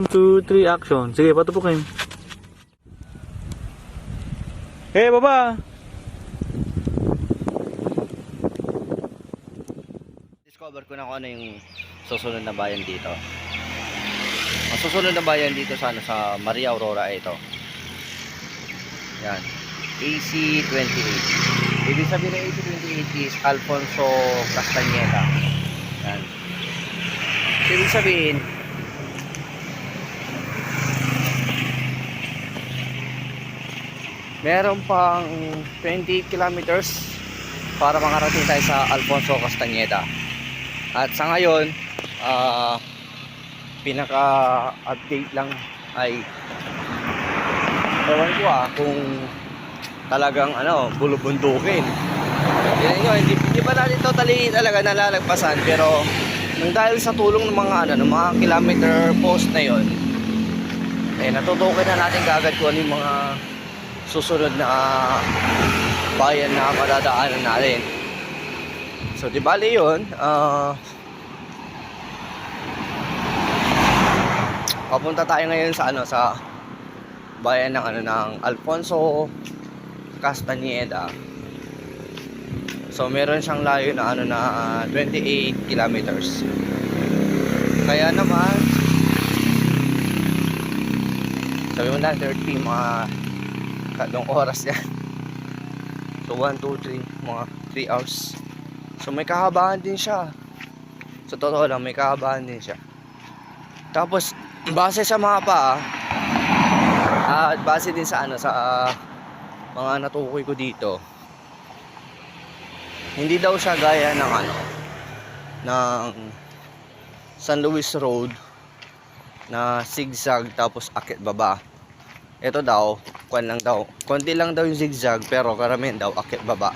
2, 3, action. Sige, patupukin. Hey, baba! Discover ko na kung ano yung susunod na bayan dito. Ang susunod na bayan dito sa ano sa Maria Aurora ay ito. Yan. AC28. Ibig sabihin ng AC28 is Alfonso Castañeda. Yan. Ibig sabihin, meron pang 20 kilometers para makarating tayo sa Alfonso Castañeda. At sa ngayon, ah pinaka-update lang ay ewan ko ah kung talagang ano, bulubundukin. Yan nyo, hindi, hindi pa natin totally talaga nalalagpasan pero nang dahil sa tulong ng mga ano, ng mga kilometer post na yon eh natutukin na natin kagad kung ano yung mga susunod na bayan na madadaanan natin. So, di bali yun, ah papunta tayo ngayon sa ano sa bayan ng ano ng Alfonso Castañeda. So meron siyang layo na ano na ah, 28 kilometers. Kaya naman sabi mo na 30 mga kadong oras yan. So 1, 2, 3 mga 3 hours. So may kahabaan din siya. Sa totoo lang may kahabaan din siya. Tapos base sa mapa ah, at base din sa ano sa ah, mga natukoy ko dito hindi daw siya gaya ng ano ng San Luis Road na zigzag tapos akit baba ito daw kwan lang daw. Konti lang daw yung zigzag pero karamihan daw akit baba.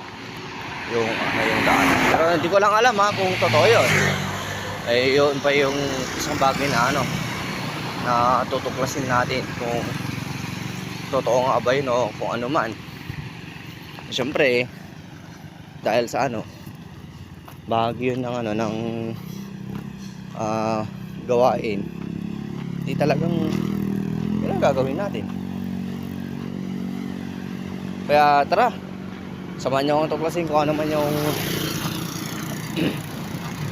Yung ano yung daan. Pero hindi ko lang alam ha kung totoo yun. Eh yun pa yung isang bagay na ano na tutuklasin natin kung totoo nga ba yun o kung ano man. Syempre dahil sa ano yun ng ano ng ah, gawain di talagang yun ang gagawin natin kaya tara samahan niyo akong tuklasin kung ano man yung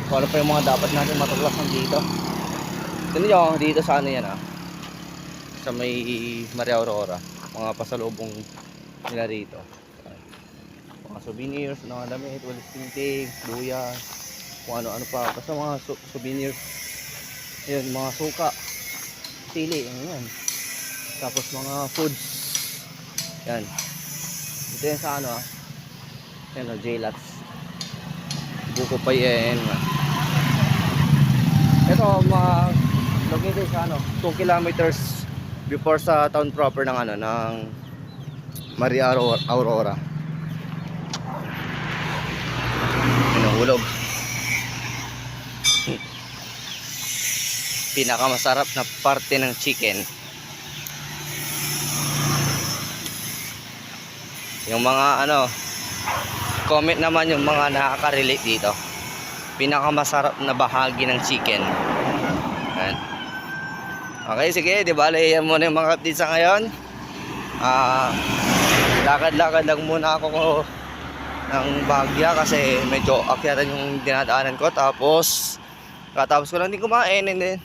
kung ano pa yung mga dapat natin matuklasan dito Tignan nyo, dito sa ano yan ah. Sa may Maria Aurora. Mga pasalubong nila rito. Mga souvenirs, mga damit, walis tinting, luya, kung ano-ano pa. Basta mga su- souvenirs. Ayan, mga suka, sili, yan. Tapos mga foods. Yan. Ito yan sa ano ah. Yan o, J-Lats. Buko pa yan. Ito, mga located sa ano, 2 kilometers before sa town proper ng ano, ng Maria Aurora. Aurora. Ano, ulog. Pinakamasarap na parte ng chicken. Yung mga ano, comment naman yung mga nakaka-relate dito. Pinakamasarap na bahagi ng chicken. Ayan. Okay, sige, di ba? Yan muna yung mga updates sa ngayon. Ah, lakad-lakad lang muna ako ko ng Bagya kasi medyo akyatan yung dinadaanan ko. Tapos, katapos ko lang din kumain and then,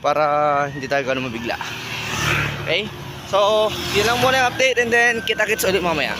para hindi tayo gano'n mabigla. Okay? So, yun lang muna yung update and then kita-kits ulit mamaya.